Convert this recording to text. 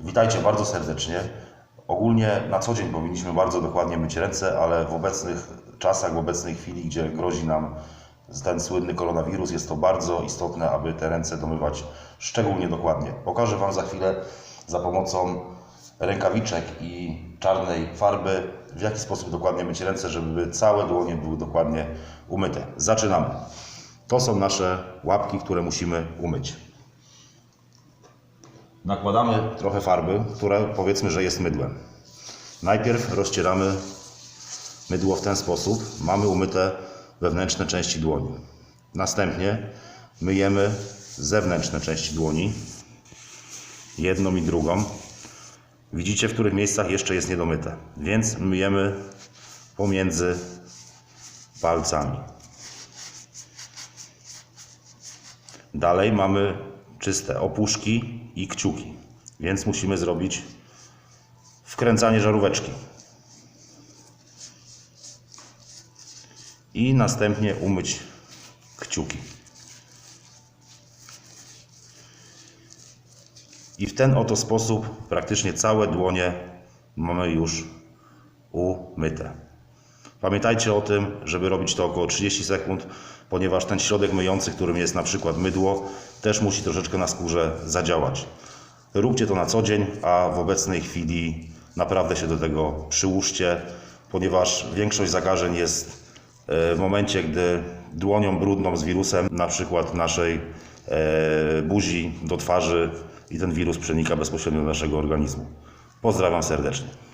Witajcie bardzo serdecznie. Ogólnie na co dzień powinniśmy bardzo dokładnie myć ręce, ale w obecnych czasach, w obecnej chwili, gdzie grozi nam ten słynny koronawirus, jest to bardzo istotne, aby te ręce domywać szczególnie dokładnie. Pokażę Wam za chwilę za pomocą rękawiczek i czarnej farby, w jaki sposób dokładnie myć ręce, żeby całe dłonie były dokładnie umyte. Zaczynamy. To są nasze łapki, które musimy umyć. Nakładamy trochę farby, która powiedzmy, że jest mydłem. Najpierw rozcieramy mydło w ten sposób. Mamy umyte wewnętrzne części dłoni. Następnie myjemy zewnętrzne części dłoni, jedną i drugą. Widzicie, w których miejscach jeszcze jest niedomyte, więc myjemy pomiędzy palcami. Dalej mamy czyste opuszki i kciuki, więc musimy zrobić wkręcanie żaróweczki. I następnie umyć kciuki. I w ten oto sposób praktycznie całe dłonie mamy już umyte. Pamiętajcie o tym, żeby robić to około 30 sekund, ponieważ ten środek myjący, którym jest na przykład mydło, też musi troszeczkę na skórze zadziałać. Róbcie to na co dzień, a w obecnej chwili naprawdę się do tego przyłóżcie, ponieważ większość zakażeń jest e, w momencie, gdy dłonią brudną z wirusem, na przykład naszej e, buzi do twarzy i ten wirus przenika bezpośrednio do naszego organizmu. Pozdrawiam serdecznie.